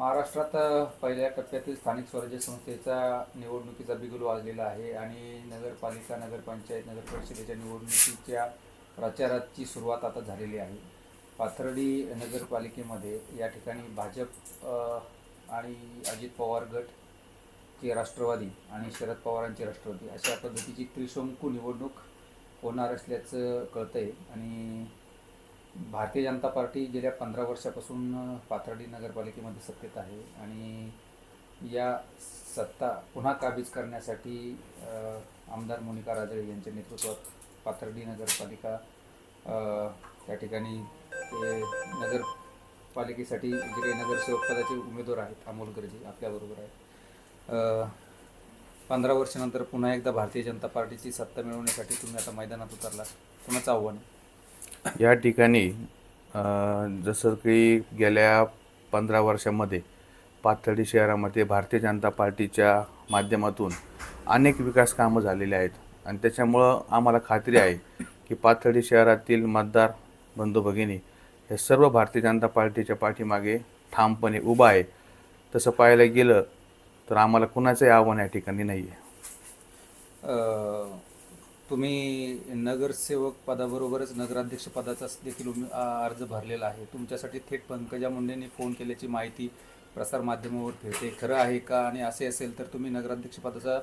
महाराष्ट्रात पहिल्या टप्प्यातील स्थानिक स्वराज्य संस्थेचा निवडणुकीचा बिगुल वाजलेला आहे आणि नगरपालिका नगरपंचायत नगर परिषदेच्या निवडणुकीच्या प्रचाराची सुरुवात आता झालेली आहे. पाथर्डी नगरपालिकेमध्ये या ठिकाणी भाजप आणि अजित पवार गट चे राष्ट्रवादी आणि शरद पवारांचे राष्ट्रवादी अशा पद्धतीची त्रिशंकू निवडणूक होणार असल्याचं कळतंय. आणि भारतीय जनता पार्टी गेल्या पंधरा वर्षापासून पाथर्डी नगरपालिकेमध्ये सत्तेत आहे आणि या सत्ता पुन्हा काबीज करण्यासाठी आमदार मोनिका राजळे यांच्या नेतृत्वात पाथर्डी नगरपालिका त्या ठिकाणी ते नगरपालिकेसाठी जे काही नगरसेवक पदाचे उमेदवार आहेत अमोल गर्जे आपल्याबरोबर आहेत. पंधरा वर्षानंतर पुन्हा एकदा भारतीय जनता पार्टीची सत्ता मिळवण्यासाठी तुम्ही आता मैदानात उतरला कुणाचं आव्हान आहे? या ठिकाणी जसं की गेल्या पंधरा वर्षामध्ये पाथर्डी शहरामध्ये भारतीय जनता पार्टीच्या माध्यमातून अनेक विकास कामं झालेली आहेत. आणि त्याच्यामुळं आम्हाला खात्री आहे की पाथर्डी शहरातील मतदार बंधू भगिनी हे सर्व भारतीय जनता पार्टीच्या पाठीमागे ठामपणे उभा आहे. तसं पाहायला गेलं तर आम्हाला कुणाचंही आव्हान या ठिकाणी नाही आहे तुम्ही नगरसेवक पदाबरोबरच नगराध्यक्ष पदाचा देखील उम आ- अर्ज भरलेला आहे. तुमच्यासाठी थेट पंकजा मुंडेंनी फोन केल्याची माहिती प्रसारमाध्यमावर फिरते खरं आहे का? आणि असे असेल तर तुम्ही नगराध्यक्ष पदाचा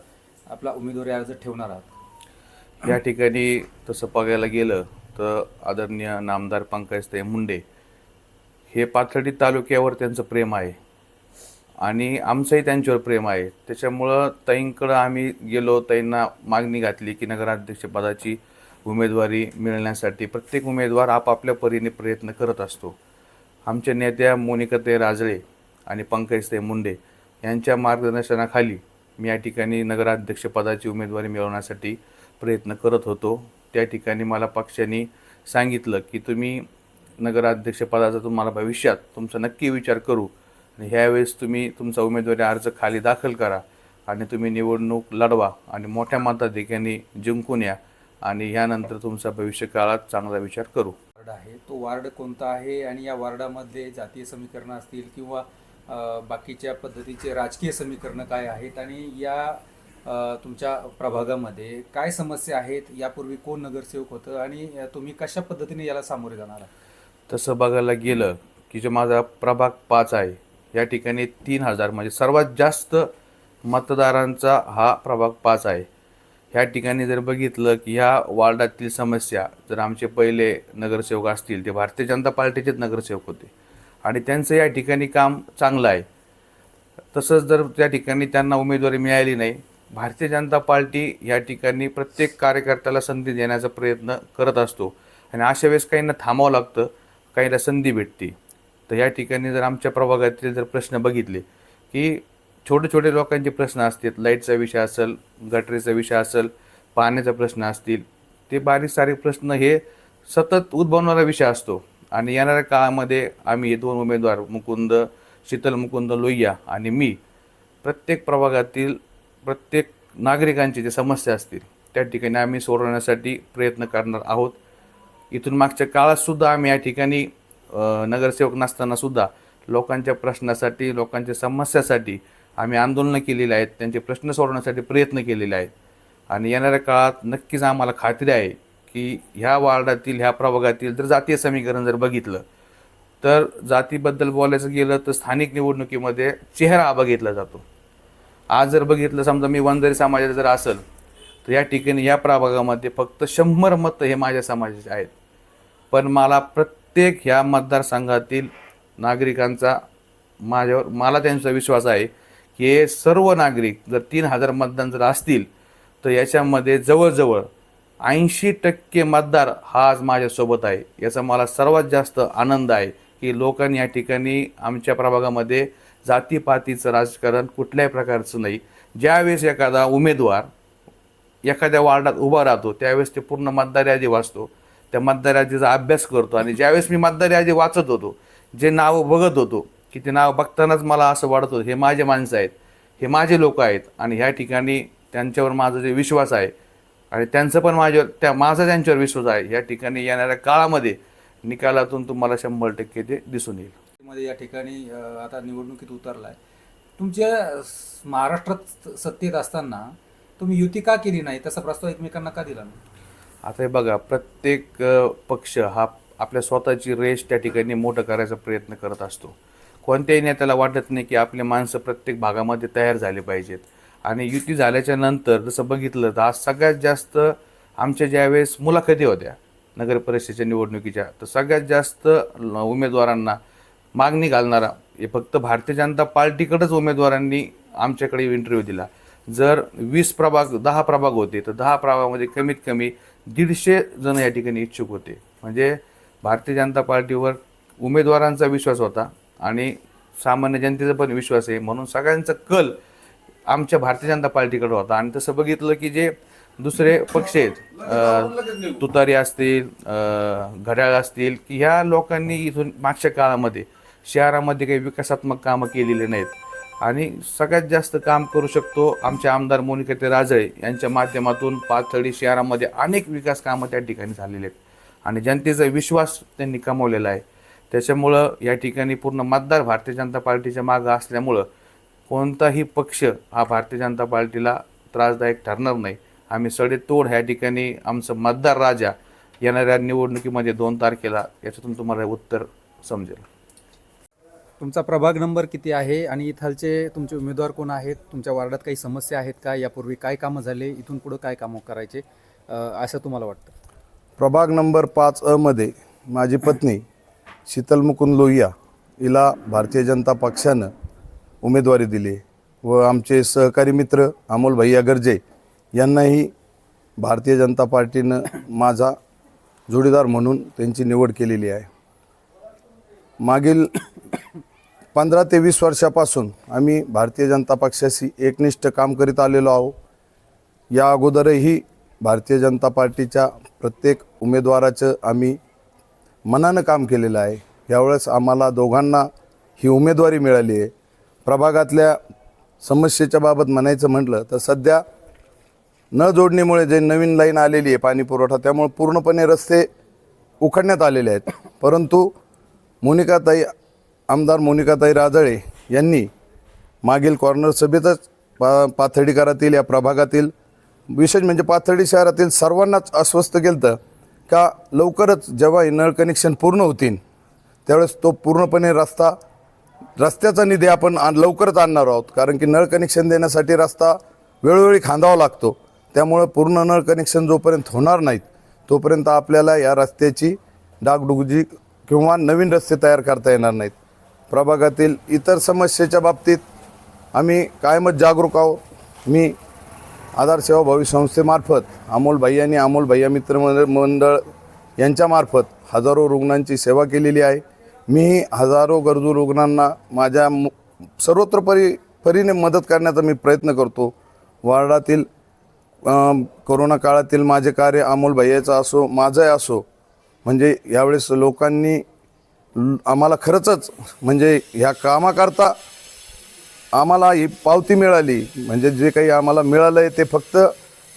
आपला उमेदवारी अर्ज ठेवणार आहात. या ठिकाणी तसं बघायला गेलं तर आदरणीय नामदार पंकजताई मुंडे हे पाथर्डी तालुक्यावर त्यांचं प्रेम आहे. आणि आमचंही त्यांच्यावर प्रेम आहे. त्याच्यामुळं ताईंकडं आम्ही गेलो ताईंना मागणी घातली की नगराध्यक्षपदाची उमेदवारी मिळण्यासाठी प्रत्येक उमेदवार आपापल्या परीने प्रयत्न करत असतो. आमच्या नेत्या मोनिकाते राजळे आणि पंकजताई मुंडे यांच्या मार्गदर्शनाखाली मी या ठिकाणी नगराध्यक्षपदाची उमेदवारी मिळवण्यासाठी प्रयत्न करत होतो. त्या ठिकाणी मला पक्षाने सांगितलं की तुम्ही नगराध्यक्षपदाचा तुम्हाला भविष्यात तुमचा नक्की विचार करू. आणि ह्यावेळेस तुम्ही तुमचा उमेदवारी अर्ज खाली दाखल करा आणि तुम्ही निवडणूक लढवा आणि मोठ्या मताधिक्याने जिंकून या आणि यानंतर तुमचा भविष्यकाळात चांगला विचार करू. वार्ड आहे. तो वार्ड कोणता आहे आणि या वार्डामधले जातीय समीकरणं असतील किंवा बाकीच्या पद्धतीचे राजकीय समीकरणं काय आहेत आणि या तुमच्या प्रभागामध्ये काय समस्या आहेत यापूर्वी कोण नगरसेवक होतं आणि तुम्ही कशा पद्धतीने याला सामोरे जाणार आहात? तसं बघायला गेलं की जो माझा प्रभाग पाच आहे या ठिकाणी तीन हजार म्हणजे सर्वात जास्त मतदारांचा हा प्रभाग पाच आहे. ह्या ठिकाणी जर बघितलं की ह्या वार्डातील समस्या जर आमचे पहिले नगरसेवक असतील ते भारतीय जनता पार्टीचेच नगरसेवक होते. आणि त्यांचं या ठिकाणी काम चांगलं आहे. तसंच जर त्या ठिकाणी त्यांना उमेदवारी मिळाली नाही भारतीय जनता पार्टी या ठिकाणी प्रत्येक कार्यकर्त्याला संधी देण्याचा प्रयत्न करत असतो. आणि अशा वेळेस काहींना थांबावं लागतं काहींना संधी भेटते. तर या ठिकाणी जर आमच्या प्रभागातील जर प्रश्न बघितले की छोटे छोटे लोकांचे प्रश्न असतील लाईटचा विषय असेल गटरीचा विषय असेल पाण्याचा प्रश्न असतील ते बारीक सारीक प्रश्न हे सतत उद्भवणारा विषय असतो. आणि येणाऱ्या काळामध्ये आम्ही हे दोन उमेदवार मुकुंद शीतल मुकुंद लोहिया आणि मी प्रत्येक प्रभागातील प्रत्येक नागरिकांची जे समस्या असतील त्या ठिकाणी आम्ही सोडवण्यासाठी प्रयत्न करणार आहोत. इथून मागच्या काळातसुद्धा आम्ही या ठिकाणी नगरसेवक नसताना सुद्धा लोकांच्या प्रश्नासाठी लोकांच्या समस्यासाठी आम्ही आंदोलनं केलेली आहेत त्यांचे प्रश्न सोडवण्यासाठी प्रयत्न केलेले आहेत. आणि येणाऱ्या काळात नक्कीच आम्हाला खात्री आहे की ह्या वार्डातील ह्या प्रभागातील जर जातीय समीकरण जर बघितलं तर जातीबद्दल बोलायचं गेलं तर स्थानिक निवडणुकीमध्ये चेहरा हा बघितला जातो. आज जर बघितलं समजा मी वंजारी समाजाचा जर असेल तर या ठिकाणी या प्रभागामध्ये फक्त शंभर मतं हे माझ्या समाजाचे आहेत. पण मला प्रत्येक प्रत्येक ह्या मतदारसंघातील नागरिकांचा माझ्यावर मला त्यांचा विश्वास आहे की हे सर्व नागरिक जर तीन हजार मतदान जर असतील तर याच्यामध्ये जवळजवळ ऐंशी टक्के मतदार हा आज माझ्यासोबत आहे. याचा मला सर्वात जास्त आनंद आहे की लोकांनी या ठिकाणी आमच्या प्रभागामध्ये जातीपातीचं राजकारण कुठल्याही प्रकारचं नाही. ज्यावेळेस एखादा उमेदवार एखाद्या वार्डात उभा राहतो त्यावेळेस ते पूर्ण मतदार यादी वाचतो. त्या मतदार यादीचा अभ्यास करतो आणि ज्यावेळेस मी मतदार यादी वाचत होतो जे नावं बघत होतो की ते नाव बघतानाच मला असं वाटत होतं हे माझे माणसं आहेत हे माझे लोक आहेत आणि ह्या ठिकाणी त्यांच्यावर माझा जे विश्वास आहे आणि त्यांचं पण माझ्यावर त्या माझा त्यांच्यावर विश्वास आहे या ठिकाणी येणाऱ्या काळामध्ये निकालातून तुम्हाला शंभर टक्के ते दिसून येईल. मध्ये या ठिकाणी आता निवडणुकीत उतरलाय. तुमच्या महाराष्ट्रात सत्तेत असताना तुम्ही युती का केली नाही? तसा प्रस्ताव एकमेकांना का दिला नाही? आता हे बघा प्रत्येक पक्ष हा आपल्या स्वतःची रेस त्या ठिकाणी मोठं करायचा प्रयत्न करत असतो. कोणत्याही नेत्याला वाटत नाही की आपले माणसं प्रत्येक भागामध्ये तयार झाले पाहिजेत. आणि युती झाल्याच्यानंतर जसं बघितलं तर आज सगळ्यात जास्त आमच्या ज्यावेळेस मुलाखती होत्या नगर परिषदेच्या निवडणुकीच्या तर सगळ्यात जास्त उमेदवारांना मागणी घालणारा हे फक्त भारतीय जनता पार्टीकडंच उमेदवारांनी आमच्याकडे इंटरव्ह्यू दिला. जर वीस प्रभाग दहा प्रभाग होते तर दहा प्रभागामध्ये कमीत कमी दीडशे जण या ठिकाणी इच्छुक होते. म्हणजे भारतीय जनता पार्टीवर उमेदवारांचा विश्वास होता आणि सामान्य जनतेचा पण विश्वास आहे. म्हणून सगळ्यांचा कल आमच्या भारतीय जनता पार्टीकडे होता. आणि तसं बघितलं की जे दुसरे पक्ष आहेत तुतारी असतील घड्याळ असतील की ह्या लोकांनी इथून मागच्या काळामध्ये शहरामध्ये काही विकासात्मक कामं केलेली नाहीत. आणि सगळ्यात जास्त काम करू शकतो आमचे आमदार मोनिका राजळे यांच्या माध्यमातून पाथर्डी शहरामध्ये अनेक विकास कामं त्या ठिकाणी झालेले आहेत. आणि जनतेचा विश्वास त्यांनी कमवलेला आहे. त्याच्यामुळं या ठिकाणी पूर्ण मतदार भारतीय जनता पार्टीच्या मागं असल्यामुळं कोणताही पक्ष हा भारतीय जनता पार्टीला त्रासदायक ठरणार नाही. आम्ही सडेतोड ह्या ठिकाणी आमचं मतदार राजा येणाऱ्या निवडणुकीमध्ये दोन तारखेला याच्यातून तुम्हाला उत्तर समजेल. तुमचा प्रभाग नंबर किती आहे आणि इथालचे तुमचे उमेदवार कोण आहेत? तुमच्या वार्डात काही समस्या आहेत का? यापूर्वी काय कामं झाले? इथून पुढं काय कामं करायचे? असं तुम्हाला वाटतं. प्रभाग नंबर पाच अमध्ये माझी पत्नी शीतल मुकुंद लोहिया हिला भारतीय जनता पक्षानं उमेदवारी दिली. व आमचे सहकारी मित्र अमोल भैया गर्जे यांनाही भारतीय जनता पार्टीनं माझा जोडीदार म्हणून त्यांची निवड केलेली आहे. मागील पंधरा ते वीस वर्षापासून आम्ही भारतीय जनता पक्षाशी एकनिष्ठ काम करीत आलेलो आहोत या अगोदरही भारतीय जनता पार्टीच्या प्रत्येक उमेदवाराचं आम्ही मनानं काम केलेलं आहे. यावेळेस आम्हाला दोघांना ही उमेदवारी मिळाली आहे. प्रभागातल्या समस्येच्या बाबत म्हणायचं म्हटलं तर सध्या न जोडणीमुळे जे नवीन लाईन आलेली आहे पाणी पुरवठा त्यामुळे पूर्णपणे रस्ते उखडण्यात आलेले आहेत. परंतु मोनिकाताई आमदार मोनिकाताई राजळे यांनी मागील कॉर्नर सभेतच पा पाथर्डीकरातील या प्रभागातील विशेष म्हणजे पाथर्डी शहरातील सर्वांनाच अस्वस्थ केलं होतं का लवकरच जेव्हा हे नळ कनेक्शन पूर्ण होतील त्यावेळेस तो पूर्णपणे रस्ता रस्त्याचा निधी आपण आण लवकरच आणणार आहोत. कारण की नळ कनेक्शन देण्यासाठी रस्ता वेळोवेळी खांदावा लागतो. त्यामुळं पूर्ण नळ कनेक्शन जोपर्यंत होणार नाहीत तोपर्यंत आपल्याला या रस्त्याची डागडुगजी किंवा नवीन रस्ते तयार करता येणार नाहीत. प्रभागातील इतर समस्येच्या बाबतीत आम्ही कायमच जागरूक आहोत. मी आधार सेवा भविष्य संस्थेमार्फत अमोल भैया आणि अमोल भैया मित्र मंडळ- यांच्यामार्फत हजारो रुग्णांची सेवा केलेली आहे. मी हजारो गरजू रुग्णांना माझ्या मु- सर्वत्र परी परीने मदत करण्याचा मी प्रयत्न करतो. वार्डातील कोरोना काळातील माझे कार्य अमोल भैयाचं असो माझंही असो म्हणजे यावेळेस लोकांनी आम्हाला खरंच म्हणजे ह्या कामाकरता आम्हाला ही पावती मिळाली. म्हणजे जे काही आम्हाला मिळालं आहे ते फक्त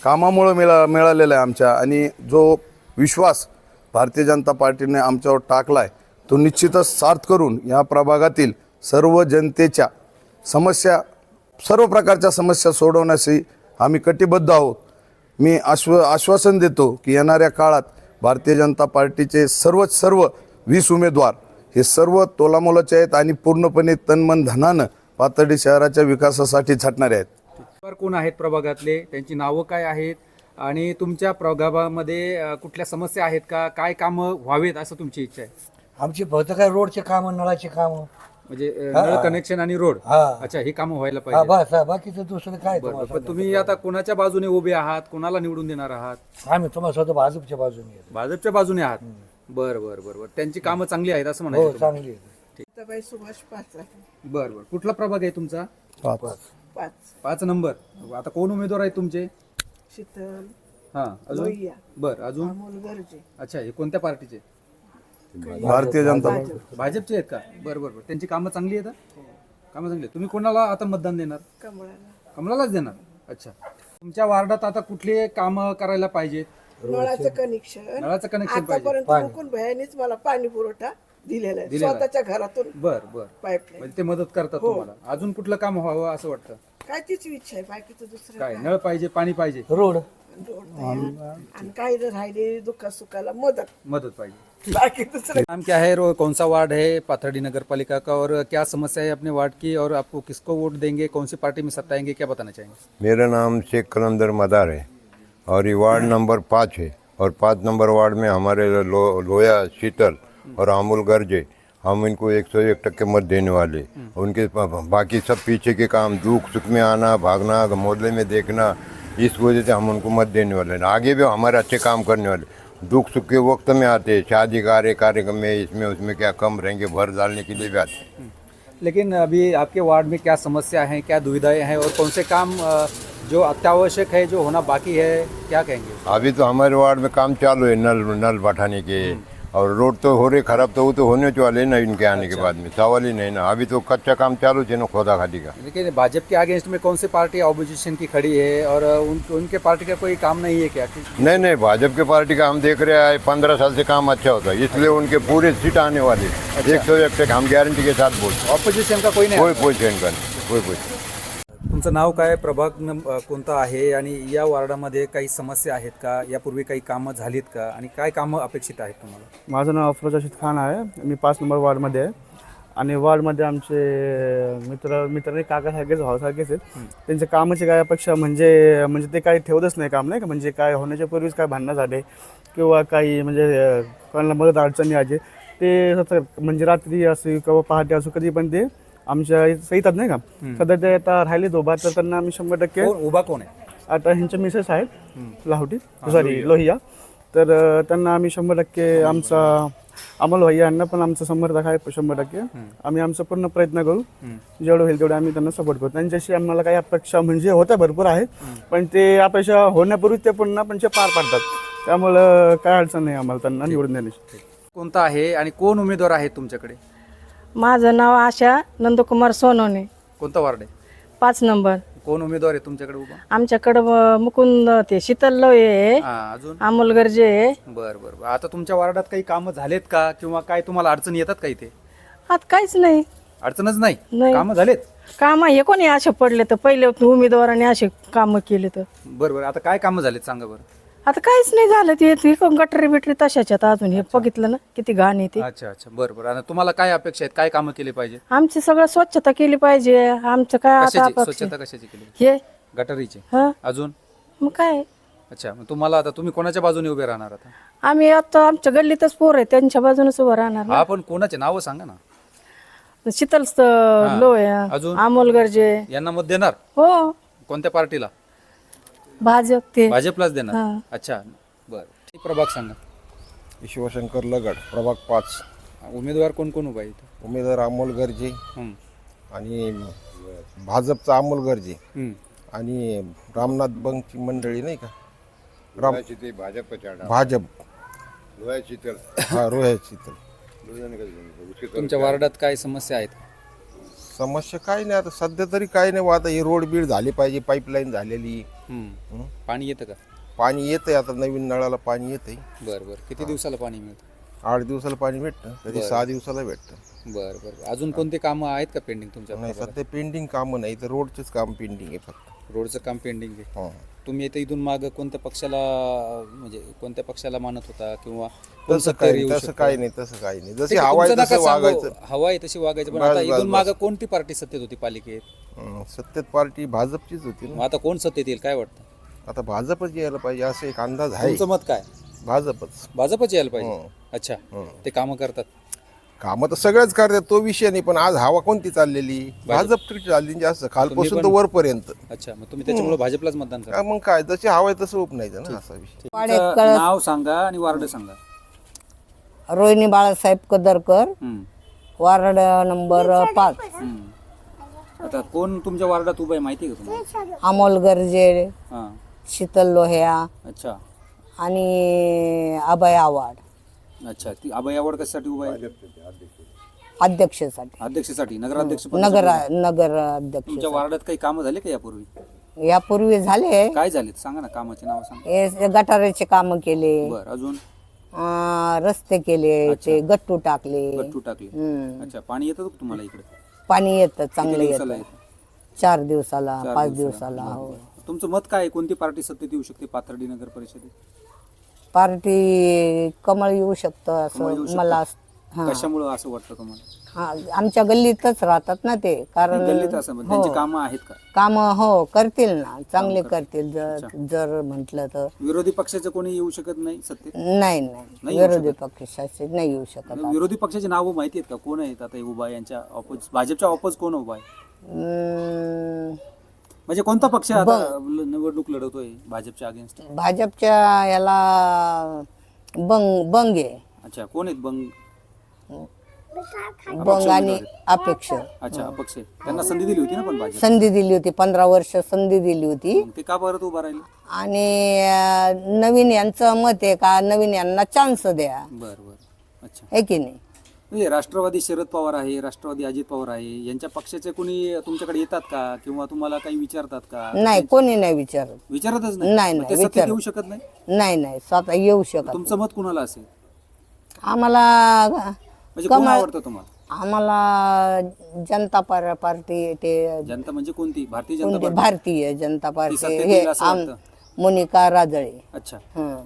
कामामुळं मिळा मिळालेलं आहे आमच्या. आणि जो विश्वास भारतीय जनता पार्टीने आमच्यावर टाकला आहे तो निश्चितच सार्थ करून या प्रभागातील सर्व जनतेच्या समस्या सर्व प्रकारच्या समस्या सोडवण्याशी आम्ही कटिबद्ध आहोत. मी आश्व आश्वासन देतो की येणाऱ्या काळात भारतीय जनता पार्टीचे सर्वच सर्व वीस उमेदवार हे सर्व तोलामोलाचे आहेत आणि पूर्णपणे तनमन धनानं पाथर्डी शहराच्या विकासासाठी झटणारे आहेत. कोण आहेत प्रभागातले? त्यांची नावं काय आहेत? आणि तुमच्या प्रभागामध्ये कुठल्या समस्या आहेत का? काय कामं व्हावेत असं तुमची इच्छा आहे? आमची फक्त काय रोडचे काम नळाचे काम. म्हणजे नळ कनेक्शन आणि रोड अच्छा ही कामं व्हायला पाहिजे हा, बाकीचं दुसरं काय पण तुम्ही आता कोणाच्या बाजूने उभे आहात? कोणाला निवडून देणार आहात? आम्ही तुम्हाला स्वतः भाजपच्या बाजूने. भाजपच्या बाजूने आहात? बरं बरं बरं बरं. त्यांची कामं चांगली आहेत असं हो म्हणायचं तुम्हाला. चांगली आहे. सत्ताबाई सुभाष पाच आहे बरं बरं. कुठला प्रभाग आहे तुमचा? पाच. पाच. नंबर. आता कोण उमेदवार आहेत तुमचे? शीतल हा अजून? लोहिया. बरं अजून? अमोल गरजे अच्छा हे कोणत्या पार्टीचे? भारतीय जनता भाजपचे आहेत का? बरं बरं बरं. त्यांची कामं चांगली आहेत हा? कामं चांगली आहेत. तुम्ही कोणाला आता मतदान देणार? कमळाला. कमलालाच देणार? अच्छा. तुमच्या वार्डात आता कुठली कामं करायला पाहिजेत? नळाचं कनेक्शन नळाचं कनेक्शन पाहिजे. आतापर्यंत मुकुंद भयानीच मला पाणी पुरवठा दिलेलं आहे. दिलेलं आहे. स्वतःच्या घरातून बर बर. पाईपलाईन म्हणजे ते मदत करतात हो. तुम्हाला. अजून कुठलं काम व्हावं असं वाटतं? काय तीच इच्छा आहे. बाकीचं दुसरं काय? काय? नळ पाहिजे पाणी पाहिजे. रोड. आणि काही जर राहिले दुःखा सुखाला मदत. मदत पाहिजे. बाकी दुसरं नाम क्या? है और कौन सा वार्ड है पाथरडी नगर पालिका का? और क्या समस्या है अपने वार्ड की? और आपको किसको वोट देंगे? कौन सी पार्टी में सत्ता आएंगे? क्या बताना चाहेंगे? मेरा नाम शेख कलंदर मदार है। और ये वार्ड नंबर पाँच है। और पाँच नंबर वार्ड में हमारे लो, लोया शीतल और अमूल गर्जे हम इनको एक सौ एक टक्के मत देने वाले। उनके बाकी सब पीछे के काम दुख सुख में आना भागना मोहल्ले में देखना इस वजह से हम उनको मत देने वाले। हैं आगे भी हमारे अच्छे काम करने वाले। दुख सुख के वक्त में आते हैं। शादी कार्य कार्यक्रम में इसमें उसमें क्या कम रहेंगे भर डालने के लिए भी आते हैं। लेकिन अभी आपके वार्ड में क्या समस्या है क्या दुविधाएँ हैं और कौन से काम अ, जो अत्यावश्यक है जो होना बाकी है क्या कहेंगे? अभी तो हमारे वार्ड में काम चालू है नल नल बैठाने के। और रोड तो हो रहे खराब तो वो तो होने वाले ना इनके आने के बाद में। सवाल ही नहीं ना। अभी तो कच्चा काम चालू है ना खोदा खादी का। लेकिन भाजपा के अगेंस्ट में कौन सी पार्टी ऑपोजिशन की खड़ी है? और उन, उनके पार्टी का कोई काम नहीं है क्या? नहीं नहीं भाजपा के पार्टी का हम देख रहे हैं पंद्रह साल से काम अच्छा होता है। इसलिए उनके पूरे सीट आने वाले। एक सौ एक हम गारंटी के साथ बोलते ऑपोजिशन का कोई नाही कोई पोजिशन का नहीं कोई पोजिशन तुमचं नाव काय? प्रभाग अ, कोणता आहे? आणि या वार्डामध्ये काही समस्या आहेत का? यापूर्वी काही कामं झालीत का? आणि काय कामं अपेक्षित आहेत तुम्हाला? माझं नाव अफरोज रशीद खान आहे. मी पाच नंबर वार्डमध्ये आहे. आणि वार्डमध्ये आमचे मित्र मित्र काकासारखेच भावासारखेच आहेत. त्यांच्या कामाची काय अपेक्षा म्हणजे म्हणजे ते काही ठेवतच नाही काम नाही का? म्हणजे काय होण्याच्या पूर्वीच काय भांडणं झाले किंवा काही म्हणजे कोणाला मदत अडचणी आली ते म्हणजे रात्री असो किंवा पहाटे असो कधी पण ते आमच्या येतात नाही का? सध्या ते आता राहिले दोबा तर त्यांना आम्ही शंभर टक्के कोण? उभा कोण आहे? आता ह्यांचे मिसेस आहेत. लाहोटी. सॉरी लोहिया. तर त्यांना आम्ही शंभर टक्के आमचा अमोल भैया यांना पण आमचा समर्थक आहे शंभर टक्के. आम्ही आमचा पूर्ण प्रयत्न करू. जेवढं होईल तेवढं आम्ही त्यांना सपोर्ट करू. त्यांच्याशी आम्हाला काही अपेक्षा म्हणजे होत्या भरपूर आहेत. पण ते अपेक्षा होण्यापूर्वी ते पुन्हा पण ते पार पाडतात. त्यामुळं काय अडचण नाही आम्हाला त्यांना निवडून देण्याची. कोणता आहे आणि कोण उमेदवार आहेत तुमच्याकडे? माझं नाव आशा नंदकुमार सोनवणे. कोणता वार्ड आहे? पाच नंबर. कोण उमेदवार आहे तुमच्याकडे उभा? आमच्याकडं अं, मुकुंद ते शीतल लोये आहे. हा अजून? अमोल गर्जे आहे. बर बर बर. आता तुमच्या वार्डात काही कामं झालेत का? किंवा काय तुम्हाला अडचणी येतात का इथे? आता काहीच नाही. अडचणच नाही? नाही. कामं झालेत? काम हे कोणी असे पडले तर पहिले उमेदवाराने असे कामं केले तर. बरं बरं. आता काय कामं झालेत सांगा बरं? आता काहीच नाही झालं ते गटरी बिटरी तशाच आहेत अजून हे बघितलं ना किती घाण येते अच्छा अच्छा. बरं बरं. आता तुम्हाला काय अपेक्षा आहेत? काय कामं केली पाहिजे? आमची सगळं स्वच्छता केली पाहिजे. आमचं काय आता कशाची? अपेक्षा स्वच्छता कशाची केली? हे? गटारीची. हा. अजून? मग काय? अच्छा मग तुम्हाला आता तुम्ही कोणाच्या बाजूने उभे राहणार आता? आम्ही आता आमच्या गल्लीतच पोर आहे त्यांच्या बाजूनच उभं राहणार ना. हा पण कोणाचे? नावं सांगा ना. शीतल लोय अजून? अमोल गर्जे. यांना मत देणार? हो. कोणत्या पार्टीला? भाजप ते. भाजपलाच देणार? हा. अच्छा. बरं. ठीक प्रभाग सांगा. शिवशंकर लगड प्रभाग पाच. उमेदवार कोण कोण उभा आहे इथं? उमेदवार अमोल गर्जे हं, आणि भाजपचा अमोल गर्जे. हं. आणि रामनाथ बंगची मंडळी नाही का? राम भाजपा. हा तुमच्या वार्डात काय समस्या आहेत? समस्या काय नाही आता सध्या तरी काय नाही आता ही रोड बीड झाली पाहिजे पाईपलाईन झालेली. पाणी येतं का? पाणी येतंय आता नवीन नळाला पाणी येतंय. बरं बरं. किती दिवसाला पाणी मिळतं? आठ दिवसाला पाणी भेटतं कधी सहा दिवसाला भेटतं. बरं बरं. अजून कोणते कामं आहेत का पेंडिंग तुमच्या नाही? सध्या पेंडिंग कामं नाही तर रोडचेच काम पेंडिंग आहे फक्त. रोडचं काम पेंडिंग आहे. हा. तुम्ही इथे इथून माग कोणत्या पक्षाला म्हणजे कोणत्या पक्षाला मानत होता किंवा कोण तसं सत्तेवर येऊ तसं शकतं? काय नाही तसं काय नाही. ठीक आहे, हवा आहे तुमचं तसं नका सांगू. वागायचं. हवा आहे तशी वागायचं पण बस, आता बस, इथून बस. माग कोणती पार्टी सत्तेत होती? पालिकेत? हं, सत्तेत पार्टी भाजपचीच होती मग ना आता कोण सत्तेत येईल काय वाटतं? आता भाजपच यायला पाहिजे असं एक अंदाज आहे. तुमचं मत काय? भाजपच. भाजपच यायला पाहिजे? हं. अच्छा. हं. ते कामं करतात. कामं तर सगळ्याच करतात तो विषय नाही पण आज हवा कोणती चाललेली? भाजप चालली जास्त खालपासून तर वरपर्यंत. अच्छा मग तुम्ही त्याच्यामुळे भाजपलाच मतदान करा. का मग काय जशी हवा आहे तसं उपनायचं ना असा विषय. तुमचं नाव सांगा आणि वार्ड सांगा. रोहिणी बाळासाहेब कदरकर. हं. वार्ड नंबर पाच. आता कोण तुमच्या वार्डात उभं आहे माहिती आहे का तुम्हाला? अमोल गर्जे हां. शीतल लोह्या अच्छा. आणि अभय आव्हाड. अच्छा ती अभय आवड कशासाठी उभा आहे? अध्यक्षसाठी. अध्यक्षसाठी नगराध्यक्ष नगर आहे. नगर अध्यक्ष तुमच्या वार्डात काही कामं झाले का यापूर्वी? यापूर्वी झाले. काय झाले सांगा ना कामाचे नाव सांगा. हे गटाराचे काम केले. बर अजून? अं, रस्ते केले ते गट्टू टाकले. गट्टू टाकले. अच्छा पाणी येतं का तुम्हाला इकडे? पाणी येतं चांगलं दिवसाला येतं. येतं? चार दिवसाला पाच दिवसाला. दिवसाला हो. तुमचं मत काय आहे? कोणती पार्टी सत्तेत येऊ शकते पाथर्डी नगर परिषदेत? पार्टी कमळ येऊ शकतं कमळ येऊ असं शकतं? मला हा. कशामुळं असं वाटतं तुम्हाला? हा आमच्या गल्लीतच राहतात ना ते कारण गल्लीत असं म्हणजे त्यांची कामं आहेत का? काम हो करतील ना. चांगले करतील. जर जर म्हटलं तर. विरोधी पक्षाचं कोणी येऊ शकत नाही सत्तेत? नाही नाही. नाही येऊ विरोधी पक्षाचे नाही येऊ शकत विरोधी पक्षाची नावं माहिती आहेत का? कोण आहेत? आता हे उभा आहे? यांच्या ऑपोज भाजपच्या ऑपोज कोण उभा आहे? हम्म, म्हणजे कोणता पक्ष आता ल- निवडणूक लढवतोय भाजपच्या अगेन्स्ट भाजपच्या याला बंग बंग आहे. अच्छा कोण आहेत बंग? बंग आणि अपेक्षा. अच्छा अपक्ष आहेत. त्यांना संधी दिली होती ना पण भाजप संधी दिली होती पंधरा वर्ष संधी दिली होती. मग ते का परत उभा राहिले? आणि अं, नवीन यांचं मत आहे का नवीन यांना चान्स द्या. बर बर. अच्छा. आहे की नाही? म्हणजे राष्ट्रवादी शरद पवार आहे राष्ट्रवादी अजित पवार आहे यांच्या पक्षाचे कोणी तुमच्याकडे येतात का? किंवा तुम्हाला काही विचारतात का? नाही कोणी नाही विचारत. विचारतच नाही, नाही नाही, मग ते सत्तेत विचारत. येऊ शकत नाही? नाही नाही स्वतः येऊ शकत तुमचं मत कुणाला असेल? आम्हाला म्हणजे कोण कमळ- आवडतं तुम्हाला? आम्हाला जनता पार- पार्टी ते जनता म्हणजे कोणती? भारतीय जनता कोणते? भारतीय जनता पार्टी. सत्तेत हे येईल असं आम वाटतं? मोनिका राजळे. अच्छा. हं.